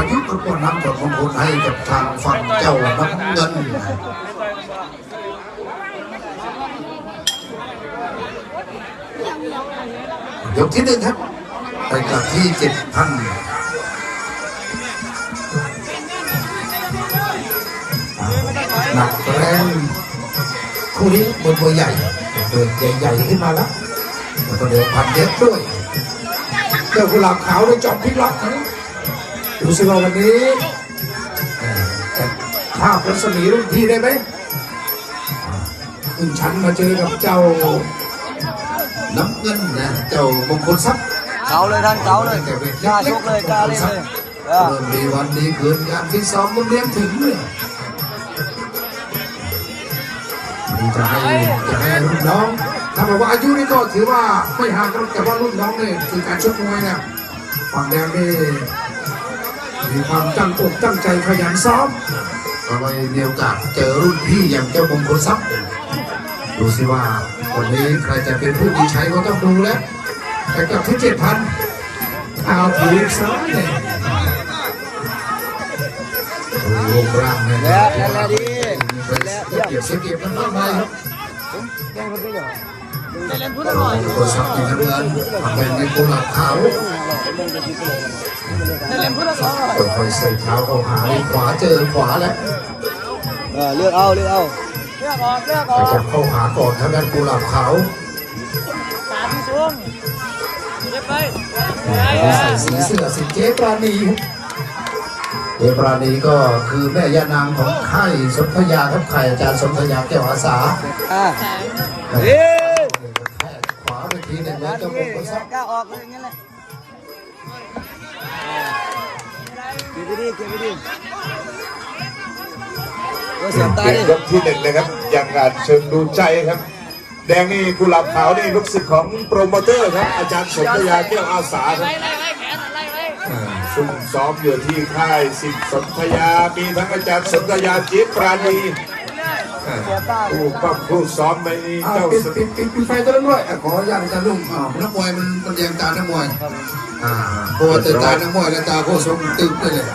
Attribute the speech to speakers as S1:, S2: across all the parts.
S1: ประยุกต์แล้วก็นำผลของคนให้กับทางฝั่งเจ้าน้ำเงินยกที่หนึ่งครับไปกับที่เจ็ดพันหนักแรงคู่นี้บนตัวใหญ่เดินใหญ่ๆขึ้นมาแล้วแล้วก็เดินพันเยอะด้วยเจ้ากุหลาบขาวได้จอบพลิกล็อ กนะดูสิว่าวันนี้เอ่อจะภาพรัศมีรุ่นพี่ได้ไหมขึ้นชั้นมาเจอกับเจ้าน้ำเงินนะเจ้ามงคลทรัพย์
S2: เกาเลยท่านเกาเลยกล้าชกเลยกล้าเล่นเลยเออ
S1: เริ่มดีวันดีคืนงานที่ซ้อมก็เลี้ยงถึงเลยนี่จะให้จะให้รุ่นน้องถ้าบอกว่าอายุนี่ก็ถือว่าไม่ห่างกันแต่ว่ารุ่นน้องเนี่ยคือการชกมวยเนี่ยฝั่งแดงนี่ มีความตั้งอกตั้งใจขยันซ้อมก็เลยมีโอกาสเจอรุ่นพี่อย่างเจ้ามงคลทรัพย์ดูสิว่าวันนี้ใครจะเป็นผู้ดีใช้ก็ต้องดูแล้วแต่กับที่เจ็ดพันเอาถีบซ้ายเนี่ยดูรูปร่างเนี่ย
S2: แล้วแล้วแล้วดี
S1: เสียเปรียบเสียเปรียบกันบ้างไหมครับ
S2: แกงคนนี้เหรอ
S1: ตัวสับในน้ำเงินเป็นในกุหลาบขาว
S2: เล่นพุทธศาสนา
S1: ค่อยๆใส่เท้าเข้าหาขวาเจอขวาแล้ว
S2: เออเลือกเอาเลือกเอาเลือกออกเลือกอ
S1: ไป
S2: อก
S1: จับเข้าหาก่อนทางด้านกุหลาบขาว
S2: ตามที่สูงเรียบไป
S1: ใส่สีเสื้อสีเจ๊ปราณีครับเจ๊ปราณีก็คือแม่ย่านางของค่ายสนธยาครับค่ายอาจารย์สนธยาแก้วอาสา
S2: อะเฮ้ย
S1: ขวาไปทีหนึ่งแล้วเจ้ามงคลทรัพย์
S2: กล้าออกเลยอย่างนั้นแหละ เก็บไปดิเก็บไปดิเออเสียบตา
S3: เป็น
S2: ดิ
S3: ยกที่หนึ่งนะครับอย่างงานเชิงดูใจครับ แดงนี่กุหลาบขาวนี่ลูกศิษย์ของโปรโมเตอร์ครับ อาจารย์สมทยาแก้วอาสาครับอ่าซุ่มซ้อมอยู่ที่ค่ายสิทธิ์สมทยา มีทั้งอาจารย์สมทยาจีปราณีผู้ปั้มผู้ซ้อมในนี้
S1: อ่า
S3: เจ้า
S1: ปิด
S3: ส
S1: ปิดปิดปิดไฟตัวนั้นด้วยขออนุญาตอาจารย์ลุงอ่านักมวยมันมันแยงตานักมวยอ่าเพราะว่าตื่นตานักมวยแล้วตาโคตรสมตึงเลย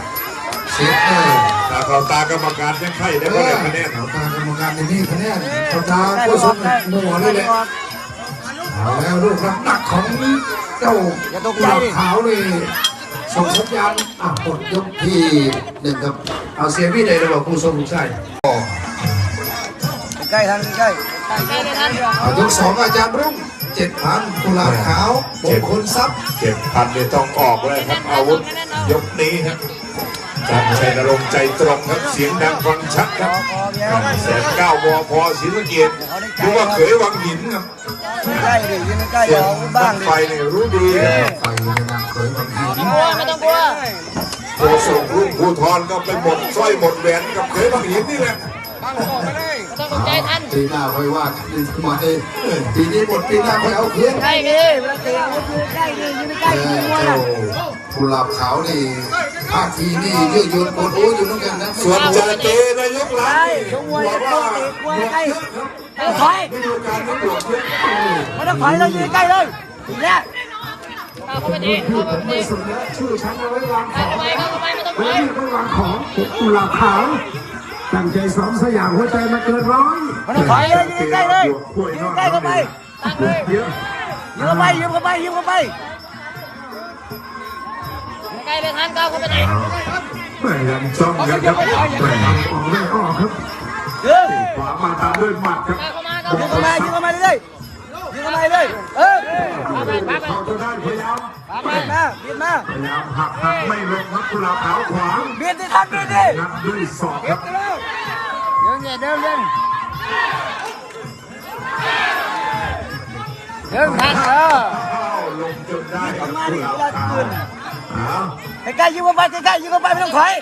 S1: เสียเลย
S3: ตาเขาตากรรมการทั้งไข่ได้ก็ได้คะแนน
S1: เอาตากรรมการในนี่คะแนนเขาตาโคตรสมมัวเลยแหละเอาแล้วลูกรับหนักของเจ้ากุหลาบขาวเลยส่งสัญญาณอะกดยกที่หนึ่งครับ เอาเสียพี่เลยระหว่างผู้ทรงผู้ชาย
S2: ใกล้ทันใกล้
S1: เอายกสองอาจารย์รุ่งเจ็ดพันกุหลาบขาวมงคลทรัพย์
S3: เจ็บพันเนี่ยต้องออกเลยครับอาวุธยกนี้ครับ จันชัยนรงค์ใจตรงครับเสียงดังฟังชัดครับแสนเก้าวอพอศรีสะเกียรติหรือว่าเขยวังหินครับ
S2: ใกล้ดิยืนใกล้
S3: ส่
S2: อ
S3: วน
S2: อกบ้างดิ
S3: ไฟเนี่ยรู้ดีครับ
S1: ไฟในนามเคยบางที
S2: ไม่ต้องกลัว
S3: โคศกรุ่งภูทรก็ไปหมดสร้อยหมดแหวนกับเขยวังหินนี่แหละ
S1: ปีหน้าค่อยว่ากันทำไมปีนี้หมดปีหน้าค่อยเอาเครื่อง
S2: ใกล้ดิเลาเตะยืนใกล้ดิยืนใกล้
S1: เอ
S2: ยื
S1: อน
S2: มวย
S1: เจ้า
S2: อะ
S1: กุหลาบขาวนี่ท่าทีนี่ยืดหยุ่นปวดโอ้อยู่เหมือนกันนะ
S3: ส่วนจอเตนายกหลัง
S2: ใช่
S3: นี่
S2: ชกมวย
S3: บอก
S2: จะ
S3: ว่า
S2: เตะมวยใกล้ไม่ต้องถอย
S3: ไม่มีโอกาสไม่บวกเยอะ
S2: ไม่ต้องถอยเรายืนใกล้เลยเนี่ย
S1: พูดผมไม่สนแล้วชื่อฉันเอาไว้วางของไว้องถอยไม่วางของกุหลาบขาว ตั้งใจซ้อมสยามหัวใจมาเกินร้อย
S2: ไม่ต้องถอยเลยยืนใกล้เลยยืนใกล้เข้าไป
S1: เยอะ
S2: ยืนเข้าไปยืนเข้าไปยืนเข้าไป
S4: ใกล้เลยท่านก้าวเข้าไปไหน
S1: ไม่ยังจ้องกันครับไม่ออกไม่ออกครับ
S2: ยืน
S1: ขวามาตามด้วยหมัดครับ
S4: ก้าวเข้ามาก้าว
S2: ยืน
S4: เข้า
S2: เข้า
S4: มา
S2: มายืนเข้ามาเลย ยืนเข้ามาเลย เออ
S1: เขาจะได้พยายาม
S2: เบียดมาเบียดมา
S1: พยายามหักหักไม่ลงครับกุหลาบขาวขวาง
S2: เบียดดิท่านเบียดดิ
S1: นับด้วยศอกครับ
S2: เดินเนี่ยเดินเดินเดินท่านเออ
S3: เข้าลงจนได้ครับ
S2: มา
S3: กุ
S2: ดิ
S3: หลา
S2: เว
S3: บ
S2: ลา
S3: ขาว
S2: ตื่น
S1: อ้าว
S2: ใกล้ๆยืนเข้าไปใกล้ๆยืนเข้าไปไม่ต้องถอย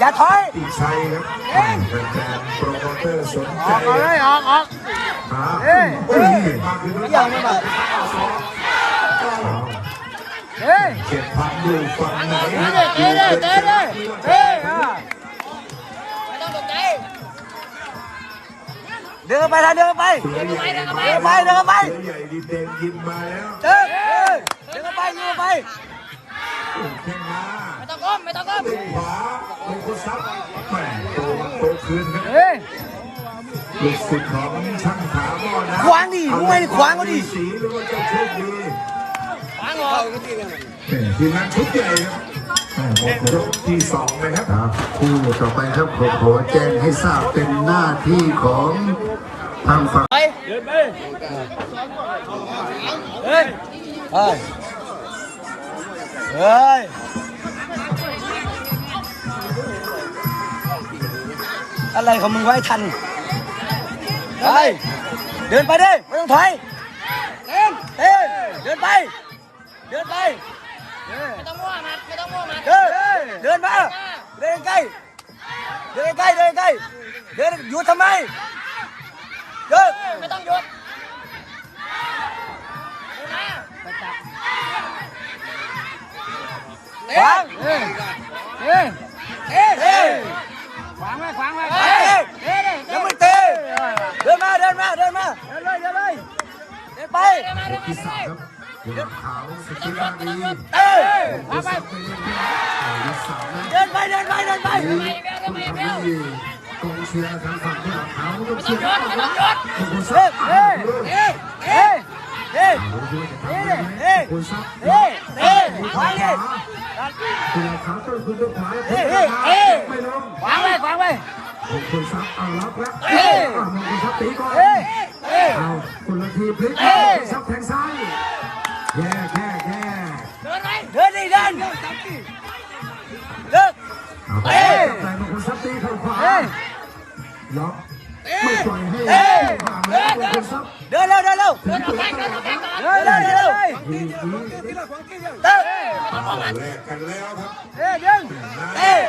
S2: อย่าถอย
S3: ติชัยครับแฟนๆโปรโมเตอร์สนใจ
S4: ออกเลยออกออก
S3: ครับเอ้ยมาคือ
S2: อย่างนี้มา
S4: เฮ้ย
S3: เจ็ดพันอยู่ฝั่งไหน
S4: เตะเลยเตะเลยเตะเลยเฮ้ยไม่ต้องตกใจ
S2: เดินไปนะเดินไป
S3: เสือใหญ่
S2: เดินไปเดินไป
S3: เสือใหญ่ดีเด่นยิงมาแล้ว
S2: เดินเดินไปเดินไป
S3: แข้งมา
S4: ไม่ต้อง ก้มไม่ต้องก้ม
S3: เตะขวาเป็นคนซับแหม่โตโตคืนครับ
S4: เฮ้ย
S3: ลูกศิษย์ของช่างถามอนะ
S2: ขวางดิมวยขวางเขาดิ
S3: สีหรือว่าเจ้าโชคดี
S4: วางออก
S3: ทีมงานชุดใหญ่ครับยกที่สองนะครับ
S1: ครับคู่ต่อไปครับผมขอแจ้งให้ทราบเป็นหน้าที่ของทางฝั่ง
S4: ไป
S2: เฮ้ยเฮ้ยเฮ้ย อะไรของมึงไว้ทันไปเดินไปดิไม่ต้องถอยเดินเดินเดินไป เดินไป
S4: ไม่ต้องมั่วมัดไม่ต้องมั่วมัด
S2: เดินเดินมาเดินใกล้เดินใกล้เดินใกล้เดินหยุดทำไมเดิน
S4: ไม่ต้องหยุด มา
S2: ขวาง
S4: เฮ้ยเฮ้ย
S2: เอ้เอ้
S4: ขวางไว้ขวางไว้
S2: เอ้เอ้ยังไม่เตะเดินมาเดินมาเดินมาเดินเลยเดินเลยเดินไป
S4: เดินมาเดินมา
S1: ที่
S4: เดิน
S1: สาม
S4: มา
S1: ครับหัวขาวสกิลาดี
S2: เอ้ย
S1: ขวาไปที่สามนะ
S2: เดินไปเดินไปเดินไป
S1: คุณทำให้กองเชียร์ทางฝั่งหัวขาวต้องเชียร์
S4: ไม่ต้องหยุด
S1: คุณซับ
S2: เอ้ยเอ้ยเอ้ยเอ้ยเคุ
S1: นซับ
S2: เฮ้ยเฮ้ยขวา
S1: ขุนขังต้นขุนต้นขวา
S2: เฮ้ยเฮ้ย
S1: ไม่ลง
S2: วางไว้วางไว้
S1: คุนซับเอาล็อกแล้ว
S2: เฮ้ย
S1: ขุนซับตีก่อน
S2: เอา
S1: คุนละทีพลิก
S2: ขุน
S1: ซับแทงซ้ายแย่แย่แย่
S4: เดินไหม
S2: เดินดิเดินเลิก
S1: เฮ้
S2: ย
S1: แต่ขุนซับตีเข้าขวาล็อกไม่ปล่อยให้ผ่า
S2: นเลย
S3: ขุ
S2: น
S3: ทรัพย
S2: เดินเร็วเดินเร็ว ทีมนี้เตะ
S3: มัน
S2: ออกกันแล้วครับ
S4: เตะ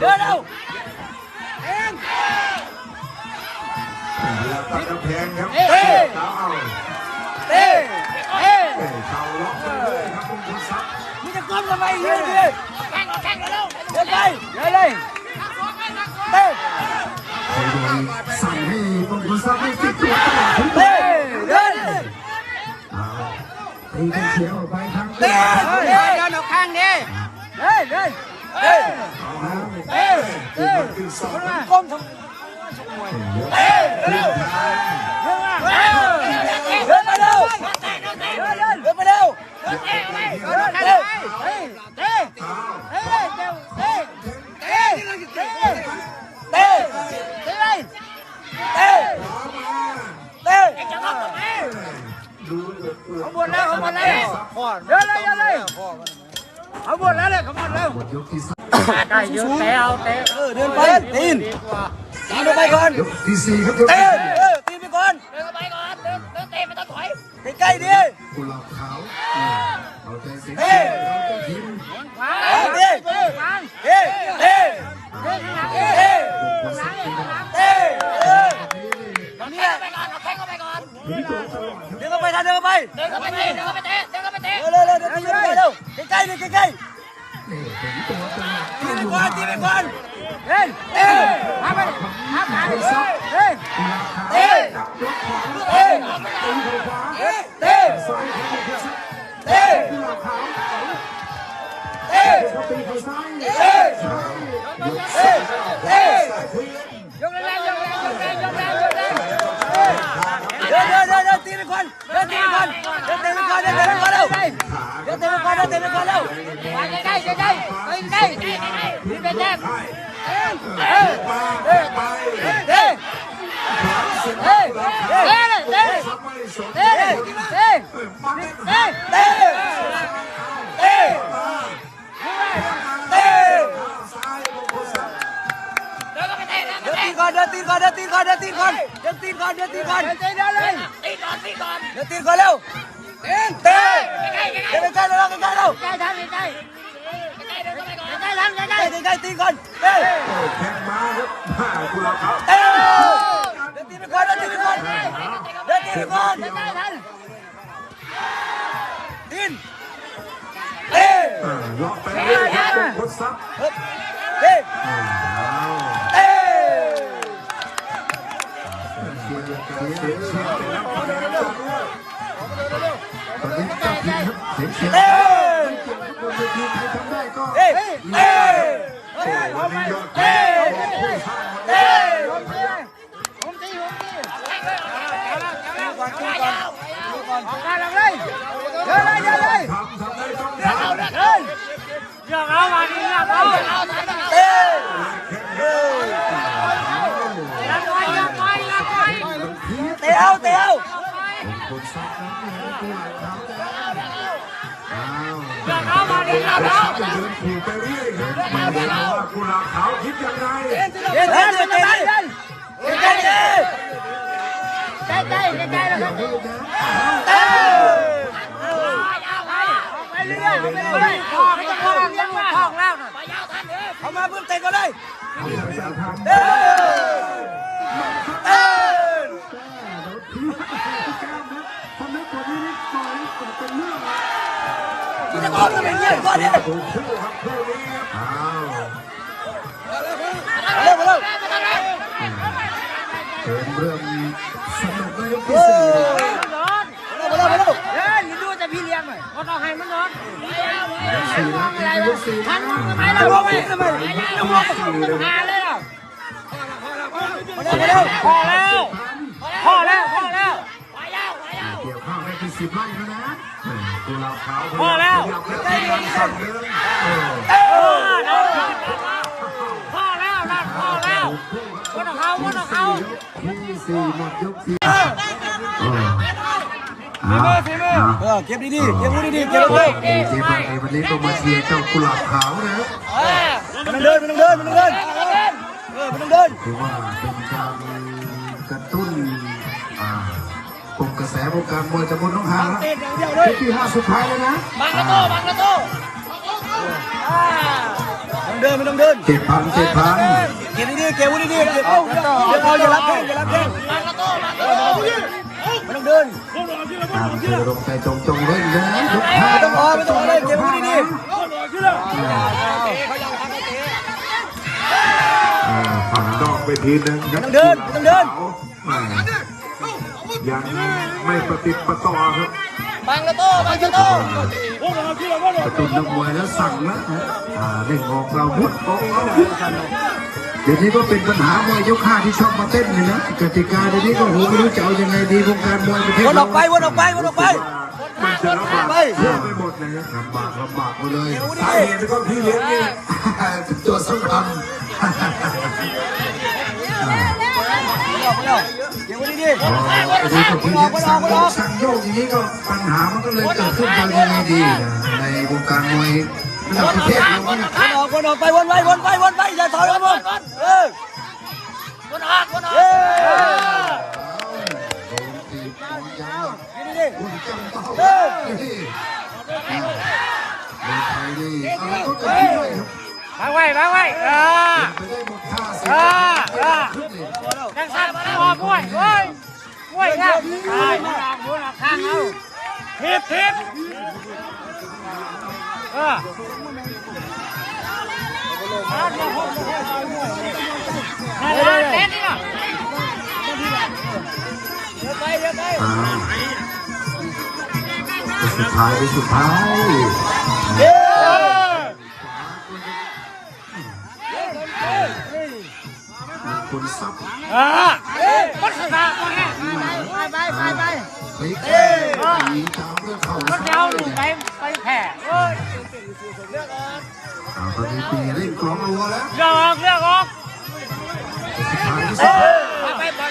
S4: เดินไปเตะ
S2: เดินเร็ว
S3: เวลาตัดกำแพงครับ
S2: เอ้ย
S3: เท้าเอา
S2: เอ้ยเอ้ย
S3: เอ้ยเข่าล็อกไปเลยครับคุณซับ
S2: มึงจะก้มทำไมเดินดิ
S4: แข้งออกแข้งเร็ว
S2: เดินไปเดินเลยเต้
S1: โดยสั่งให้บางคนซับให้ติดตัวตลอดทุก
S2: เต้เดิน
S1: เอาตีกันเขียวออกไปทาง
S2: เต้
S1: เต้
S2: เดินเดินออกข้างดิเดินเดิน
S3: con thằng Không
S4: buồn
S3: đâu, không
S4: buồn đâu.
S2: Đơn lên, đơn lên. เดิน
S3: เอ้ยคือมันคือสอง
S2: ก้มทำเอ้ยเร็วเดินไปเร็วเดินเดินไปเร็ว
S4: เตะไป
S2: เดินเร็วเฮ้ยเต้เฮ้ยเต้เต้เต้เต้เต้เต้เต้เต้
S4: จะล็อกตรงนี้
S3: ดูเดือดเดือด
S2: ขบวนแล้วขบวนแล้วเดินเลยเดินเลยขบวนแล้วเลยขบวนแล้ว
S1: หมดยกที่สาม
S4: ได้เยอะเตะเอาเตะ
S2: เออเดินไปตีนตีนไปก่อน
S1: ยกที่สี่ครับยก
S2: เต้
S1: ที่
S2: เออตีนไปก่อน
S4: เดินเข้าไปก่อนเดินเดินเตะไม่ต้องถอย
S2: ใกล้ๆดิ
S1: กุหลาบขาวเอาใจสี
S2: เฮ้ย
S1: เราจะทีม
S4: ขวา
S2: เฮ้ยเฮ้ยเฮ้ยเฮ้ยเฮ้ยเฮ้ยเฮ้ยเฮ้ยเออตอนนี้
S4: ไปก่อนเอาแข้งเข้า ไปก่อน
S2: เดินเข้าไปทันเดินเข้าไป
S4: เดินเข้าไปเตะเดินเข้าไปเตะเดินเข้าไปเตะ
S2: เร็วเร็วเร็วตีนไปเร็วใกล้ๆดิใกล้
S1: นี่เห็นตัวตลอด
S2: ๆตีนไปก่อนตีนไปก่อนเฮ้ยเฮ้ยมาไปมาไปเฮ้ย
S1: กุหลาบขาว
S2: เฮ้ย
S1: จับยกขวา
S2: เฮ้ย
S1: ตีเข้าขวา
S2: เฮ้ยเฮ้ย
S1: ซ้ายของคุณซับ
S2: เฮ้ย
S1: กุหลาบข
S2: 让让让让弟弟
S4: 快 ก่
S2: อนเดินตีก่อนเร็วเต้เต้เดิ
S4: นใกล้ๆเร็วใกล้ๆ
S1: สียงเชียร์
S4: เต้
S1: บนเวทีใครทำได้ก็
S4: เต้เต้
S3: วันนี้ยอด
S4: เต้เต้ผมตีผมตีก่อนตีก่อนตีก่อนออกมาเลยเดินเลยเดินเลย
S3: ทำทำได้ต้องทำ
S4: เดินเรื่องเอามาดีเรื่องเอาเต้เตะเอาเตะเอา
S1: คนซักนะตัวเขาอ้าว
S3: เดินขู่ไปเรื่อยครับมาดูว่ากุหลาบขาวคิดยังไง
S4: เดินเดินเดินเดินเดินใกล้ใกล้ใกล้ใกล้ใกล้แล้วครับเต้ไปเรื่อยไปเรื่อยคอกคอกยังไม่คอกแล้วเขามาเพิ่มเตะก็ได้เต้เต้
S1: ที่
S4: จะบอกกันเป็นเงี้ยก่อนเนี่ย
S3: ถูกคู่ครับคู่นี้ครับ
S1: อ้าว
S4: เร็วเร็ว
S1: เป็นเรื่องสนุกในยกที่สี่
S4: เร็วเร็วเร็วเฮ้ยดูแต่พี่เลี้ยงหน่อยก็ต้องให้มันนอน
S1: สี่นะยกสี่นะ
S4: ไม่เราไม่ทำไมเราไม่หาเลยอะเร็วพอแล้ว
S1: สิบไร่แล้วนะกุหลาบขาว
S4: พอแล้ว
S1: ได้เงินสั่งเดิน
S4: เออพอแล้วนะพอแล้ววันของเขาวันของเขา
S1: ที่สี่หมดยกที่
S4: ฝีมือฝีมือเออเก็บดีๆ เก็บมือดีๆ เก็บเลย
S1: เจ๊บ้านในวันนี้ก็มาเชียร์เจ้ากุหลาบขาวนะครับ
S4: มันเดินมันเดินมันเดินเออมันเดิน
S1: ถือว่าเป็นการกระตุ้นอ่า ปลุกกระแสวงการมวยตะบนน้องหาง
S4: เต้นอย่างเดียว
S1: แล้
S4: เล
S1: วยที่ห้าสุดท้ายแล้วนะ
S4: บังกระโตบังกระโตมันเดินมันต้องเดิน
S1: เจ็ดพันเจ็ดพัน
S4: เก็บดีๆเก็บดีๆเก็บเอาเก็บเอาอย่ารับแข้งอย่ารับแข้งบังกระโตบังกระโตมันต้องเดิน
S1: ตามเธอลงใจจงจงเล่นเลยนะยกห้า
S4: ไม่ต้องออกไม่ต้องออกเลยเก็บดีๆ
S3: อ่าฝั่งนอกไปทีนึงครับ
S4: ต้องเดินต้องเดิน
S3: อ่า ยังไม่ประติดประต่อครับ
S4: บังกระโตบังกระโต
S1: กระตุ้นนักมวยแล้วสั่งนะอ่าเล่นออกเราพุทออกเราพุทเดี๋ยวนี้ก็เป็นปัญหามวยยกห้าที่ชอบมาเต้นนี่นะกติกาเดี๋ยวนี้ก็โหไม่รู้จะเอายังไงดีวงการมวยประเทศ
S4: วนออกไปวนออกไปวนออกไป
S3: มันจะลำบาก
S4: ไป
S3: ทั่วไปหมดเลยครับ
S1: ลำบากลำบากไปเลย
S3: สาเหตุก็พี่เลี้ยงนี่แหละ
S1: เป็นตัวสำคัญ
S4: เก็บ ดี
S1: อ๋ออันนี้ก็พี่เลี้ยงสั่งโยกสั่งโยกอย่างนี้ก็ปัญหามันก็เลยเกิดขึ้นจะยังไงดีนะในวงการมวยระดับประเทศเราเนี่ย
S4: ๆวนออกวนออกไปวนไปวนไปวนไปอย่าถอยวนเออวนออกวนออกเออ
S1: โดนตีบโดนยาว
S4: ดี
S1: คุณจำต้องนี่ในไทยนี่อะไรก็เกิดขึ้นได้ครับ
S2: มาไว้มาไว้อ่า
S1: ไปได้หมดท่าสิ
S2: อ่าอ่า
S1: ขึ้นเลย
S2: จังสันพ อป่วยโอ้ยป่วยครับตายมันออกหัวออกข้างเอาทิพทิพเออเต้นนี่เนา
S4: ไปเดี๋ยวไป
S1: สุดท้ายไปสุดท้าย
S4: เฮ้ย
S1: มีคนซับ
S2: ไปไปไปไป
S1: ไปแก้ตีตามเท้า
S2: เจ้ายลูกไปไปแผ่เอ้ย
S1: อเอาตอนนี้ปีเร่งกลองรัวแล้ว
S2: เลือกออกเลือกออกไปไปไป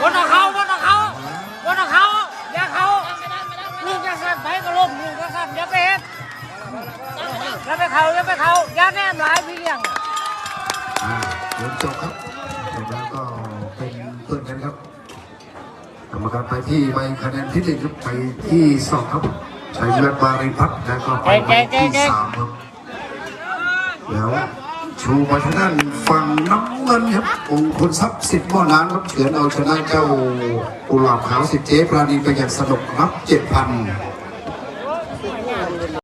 S2: วนเอาเขาวนเอาเขาวนเอาเขาอย่าเขาลูกจะสั่นไปก็ล้มลูกจะสั่นอย่าไปเฮ็ดอย่าไปเขาอย่าไปเขาอย่าแนมหลายพี่เลี้ยง
S1: อ่าเริ่ม จบครับจบแล้วก็เป็นเพื่อนกันครับกรรมการไปที่ใบคะแนนที่หนึ่งครับไปที่สองครับชัยเลือดมาริพัฒน์แล้วก็ไปที่สามครับแล้วชูมาทางด้านฝั่งน้ำเงินครับองค์คุณทรัพย์สิทธิ์ม่อน้ำครับเฉือนเอาชนะเจ้ากุหลาบขาวสิทธิ์เจ๊ปราณีไปอย่างสนุกรับเจ็ดพัน